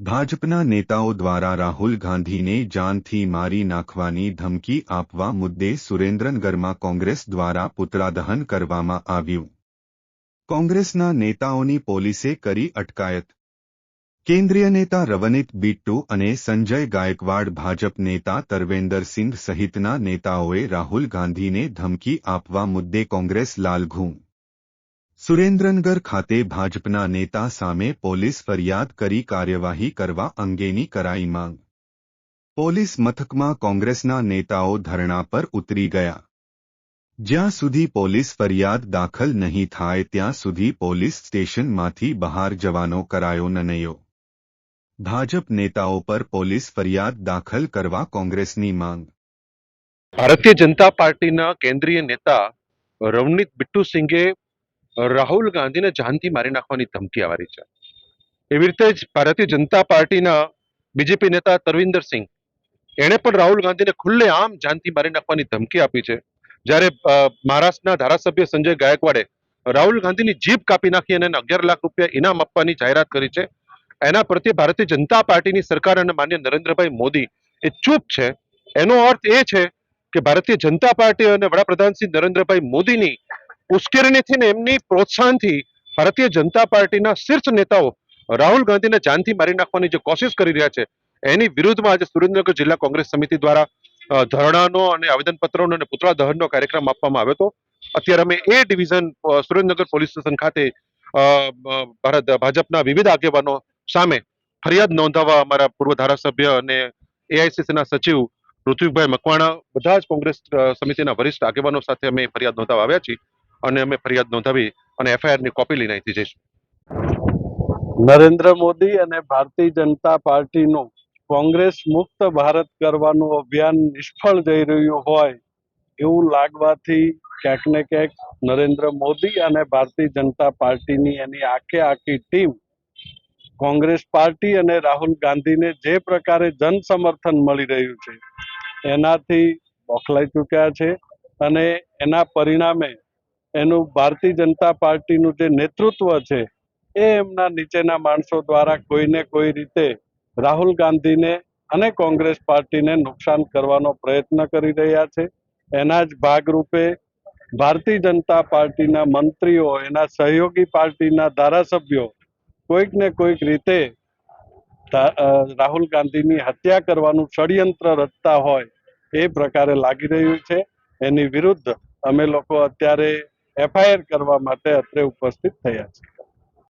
ભાજપના નેતાઓ દ્વારા રાહુલ ગાંધીને જાનથી મારી નાખવાની ધમકી આપવા મુદ્દે સુરેન્દ્રનગરમાં કોંગ્રેસ દ્વારા પુતળાદહન કરવામાં આવ્યું. કોંગ્રેસના નેતાઓની પોલીસે કરી અટકાયત. કેન્દ્રીય નેતા રવનીત બિટ્ટુ અને સંજય ગાયકવાડ ભાજપ નેતા તરવેન્દરસિંહ સહિતના નેતાઓએ રાહુલ ગાંધીને ધમકી આપવા મુદ્દે કોંગ્રેસ લાલઘું સુરેન્દ્રનગર ખાતે ભાજપના નેતા સામે પોલીસ ફરિયાદ કરી કાર્યવાહી કરવા અંગેની કરાઈ માંગ. પોલીસ મથકમાં કોંગ્રેસના નેતાઓ ધરણા પર ઉતરી ગયા. જ્યાં સુધી પોલીસ ફરિયાદ દાખલ નહીં થાય ત્યાં સુધી પોલીસ સ્ટેશનમાંથી બહાર જવાનો કરાયો નનયો. ભાજપ નેતાઓ પર પોલીસ ફરિયાદ દાખલ કરવા કોંગ્રેસની માંગ. ભારતીય જનતા પાર્ટીના કેન્દ્રીય નેતા રવનીત બિટ્ટુ સિંઘે રાહુલ ગાંધીને જાનથી મારી નાખવાની ધમકી આવી છે. એવી રીતે જ ભારતીય જનતા પાર્ટીના બીજેપી નેતા તરવિંદર સિંહ, એણે પણ રાહુલ ગાંધીને ખુલ્લે આમ જાનથી મારી નાખવાની ધમકી આપી છે. જ્યારે મહારાષ્ટ્રના ધારાસભ્ય સંજય ગાયકવાડે રાહુલ ગાંધીની જીભ કાપી નાખી અને અગિયાર લાખ રૂપિયા ઇનામ આપવાની જાહેરાત કરી છે. એના પ્રત્યે ભારતીય જનતા પાર્ટીની સરકાર અને માન્ય નરેન્દ્રભાઈ મોદી એ ચૂપ છે. એનો અર્થ એ છે કે ભારતીય જનતા પાર્ટી અને વડાપ્રધાન શ્રી નરેન્દ્રભાઈ મોદીની ઉશ્કેરણીથી ને એમની પ્રોત્સાહનથી ભારતીય જનતા પાર્ટીના શીર્ષ નેતાઓ રાહુલ ગાંધીને જાનથી મારી નાખવાની જે કોશિશ કરી રહ્યા છે, એની વિરુદ્ધમાં આજે સુરેન્દ્રનગર જિલ્લા કોંગ્રેસ સમિતિ દ્વારા ધરણાનો અને આવેદનપત્રોનો અને પુતળા દહનનો કાર્યક્રમ આપવામાં આવ્યો હતો. અત્યારે અમે એ ડિવિઝન સુરેન્દ્રનગર પોલીસ સ્ટેશન ખાતે ભારત, ભાજપના વિવિધ આગેવાનો સામે ફરિયાદ નોંધાવવા અમારા પૂર્વ ધારાસભ્ય અને એઆઈસીસીના સચિવ પૃથ્વીભાઈ મકવાણા, બધા જ કોંગ્રેસ સમિતિના વરિષ્ઠ આગેવાનો સાથે અમે ફરિયાદ નોંધાવવા આવ્યા છીએ. અને અમે ફરિયાદ નોંધાવી અને એફઆઈઆરની કોપી લઈને અહીંથી જઈશું. નરેન્દ્ર મોદી અને ભારતીય જનતા પાર્ટીનું કોંગ્રેસ મુક્ત ભારત કરવાનું અભિયાન નિષ્ફળ જઈ રહ્યું હોય એવું લાગવાથી ક્યાંક ને ક્યાંક નરેન્દ્ર મોદી અને ભારતીય જનતા પાર્ટીની એની આખે આખી ટીમ કોંગ્રેસ પાર્ટી અને રાહુલ ગાંધીને જે પ્રકારે જન સમર્થન મળી રહ્યું છે, એનાથી બોખલાઈ ચૂક્યા છે અને એના પરિણામે એનું ભારતીય જનતા પાર્ટીનું જે નેતૃત્વ છે, એ એમના નીચેના માણસો દ્વારા કોઈને કોઈ રીતે રાહુલ ગાંધીને અને કોંગ્રેસ પાર્ટીને નુકસાન કરવાનો પ્રયત્ન કરી રહ્યા છે. એના જ ભાગરૂપે ભારતીય જનતા પાર્ટીના મંત્રીઓ, એના સહયોગી પાર્ટીના ધારાસભ્યો કોઈક ને કોઈક રીતે રાહુલ ગાંધીની હત્યા કરવાનું ષડયંત્ર રચતા હોય એ પ્રકારે લાગી રહ્યું છે. એની વિરુદ્ધ અમે લોકો અત્યારે એફઆઈઆર કરવા માટે અત્રે ઉપસ્થિત થયા છે.